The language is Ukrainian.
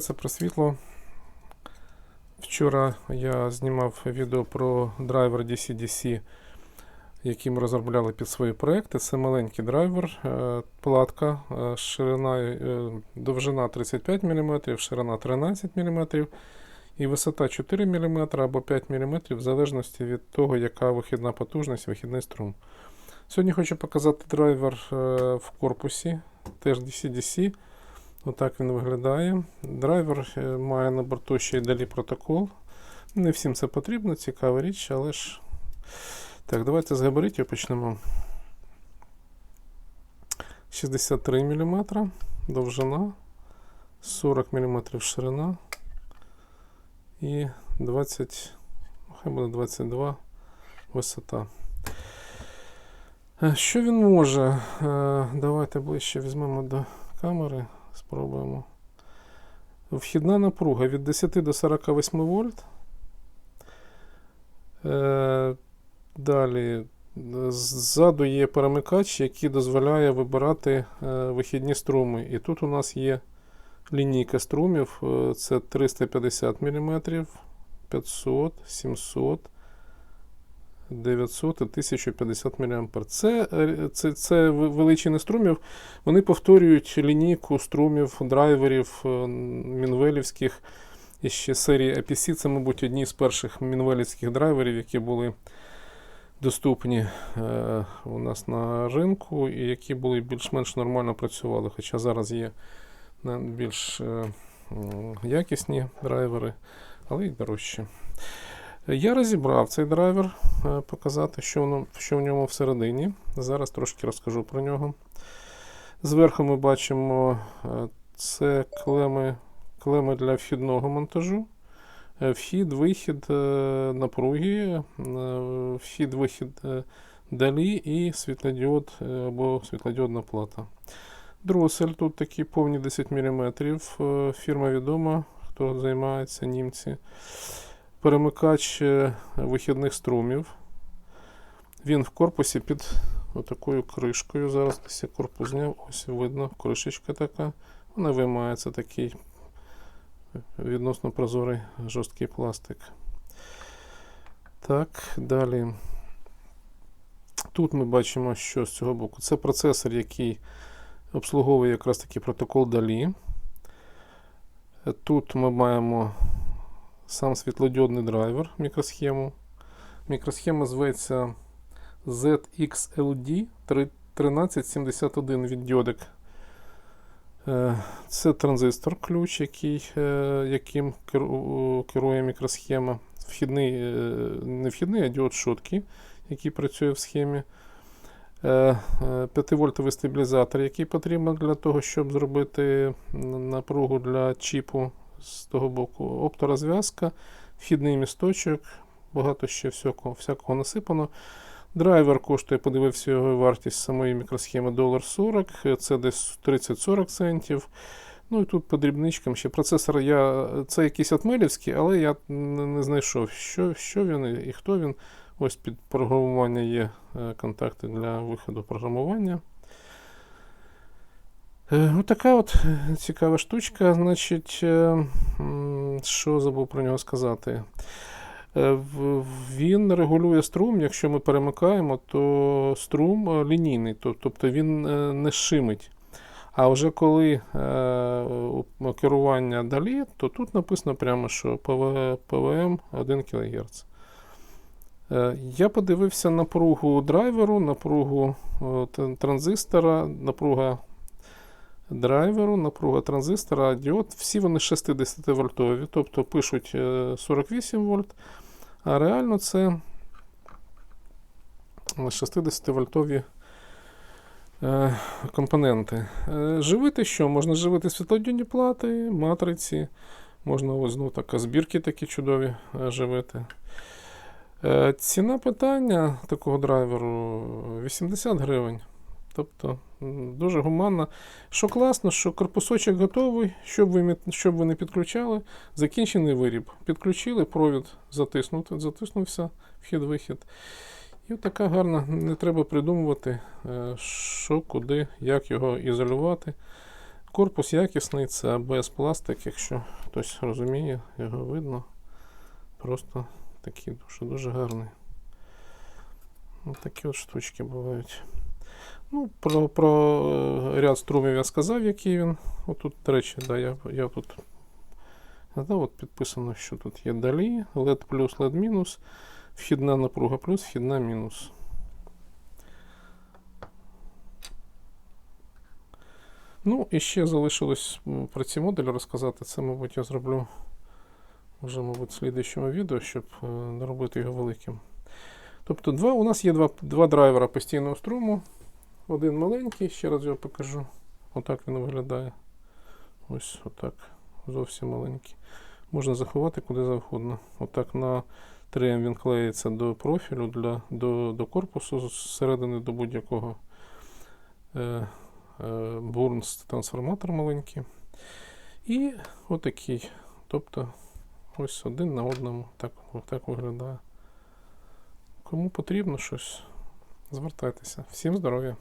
Це про світло. Вчора я знімав відео про драйвер DC-DC, який ми розробляли під свої проекти. Це маленький драйвер, е, платка, е, ширина, е, довжина 35 мм, ширина 13 мм і висота 4 мм або 5 мм, в залежності від того, яка вихідна потужність, вихідний струм. Сьогодні хочу показати драйвер в корпусі, теж DC-DC. Отак він виглядає. Драйвер е, має на борту ще й далі протокол. Не всім це потрібно, цікава річ, але ж. Так, давайте з габаритів почнемо. 63 мм довжина, 40 мм ширина і 20, хай буде 22 висота. Е, Що він може? Е, Давайте ближче візьмемо до камери. Спробуємо. Вхідна напруга від 10 до 48 вольт. Е, далі. Ззаду є перемикач, який дозволяє вибирати е, вихідні струми. І тут у нас є лінійка струмів. Е, це 350 мм, 500, 700, 900 і 1050 мА. Це, е, це, це величини струмів. Вони повторюють лінійку струмів, драйверів е, мінвелівських. І ще серії APC. Це, мабуть, одні з перших мінвелівських драйверів, які були доступні е, у нас на ринку, і які були більш-менш нормально працювали. Хоча зараз є більш е, якісні драйвери, але й дорожчі. Я розібрав цей драйвер, е, показати, що, що в ньому всередині. Зараз трошки розкажу про нього. Зверху ми бачимо е, це клеми, клеми для вхідного монтажу. Е, Вхід, вихід напруги, вхід, вихід далі і світлодіод або світлодіодна плата. Дросель тут такі повні 10 мм. Фірма відома, хто займається німці. Перемикач е, вихідних струмів. Він в корпусі під отакою кришкою. Зараз десь я корпус зняв, ось видно, кришечка така. Вона виймається такий відносно прозорий жорсткий пластик. Так, далі. Тут ми бачимо, що з цього боку. Це процесор, який обслуговує якраз таки протокол DALI. Тут ми маємо сам світлодіодний драйвер мікросхему. Мікросхема зветься ZXLD 1371 від діодик. Е, Це транзистор ключ, який, е, яким керує мікросхема. Вхідний, е, не вхідний, а діод шотки, який працює в схемі. 5-вольтовий стабілізатор, який потрібен для того, щоб зробити напругу для чіпу з того боку. Опторозв'язка, вхідний місточок, багато ще всякого, всякого насипано. Драйвер коштує, подивився його вартість самої мікросхеми $1,40, це десь 30-40 центів. Ну і тут по дрібничкам ще процесор я, це якийсь атмелівський, але я не, знайшов, що, що він і хто він. Ось під програмування є е, контакти для виходу програмування. Отака от цікава штучка. Значить, що забув про нього сказати? Е, Він регулює струм, якщо ми перемикаємо, то струм е, лінійний, тобто він е, не шимить. А вже коли е, керування далі, то тут написано прямо, що ПВ, ПВМ 1 кГц. Я подивився напругу драйверу, напругу транзистора, напруга драйверу, напруга транзистора, діод. Всі вони 60 вольтові, тобто пишуть е, 48 вольт, а реально це 60 вольтові е, компоненти. Е, Живити що? Можна живити світлодіодні плати, матриці, можна ось ну, так, збірки такі чудові е, живити. Е, Ціна питання такого драйверу 80 гривень. Тобто дуже гуманно. Що класно, що корпусочок готовий, щоб ви, щоб ви не підключали, закінчений виріб. Підключили, провід затиснути, затиснувся, вхід-вихід. І така гарна, не треба придумувати, е, що, куди, як його ізолювати. Корпус якісний, це ABS пластик, якщо хтось розуміє, його видно. Просто такий дуже-дуже гарний. Ось такі от штучки бувають. Ну, про, про е, ряд струмів я сказав, який він. Отут, до речі, да, я, я тут да, от підписано, що тут є далі, LED плюс, LED мінус, вхідна напруга плюс, вхідна мінус. Ну, і ще залишилось про ці модулі розказати. Це, мабуть, я зроблю вже, мабуть, в слідуючому відео, щоб не робити його великим. Тобто, два, у нас є два, два драйвера постійного струму. Один маленький, ще раз його покажу. Отак він виглядає. Ось отак. Зовсім маленький. Можна заховати куди завгодно. Отак на 3М він клеїться до профілю, для, до, до корпусу, зсередини до будь-якого е, е, Burns трансформатор маленький. І отакий. Тобто ось один на одному. Так, так виглядає. Кому потрібно щось, звертайтеся. Всім здоров'я!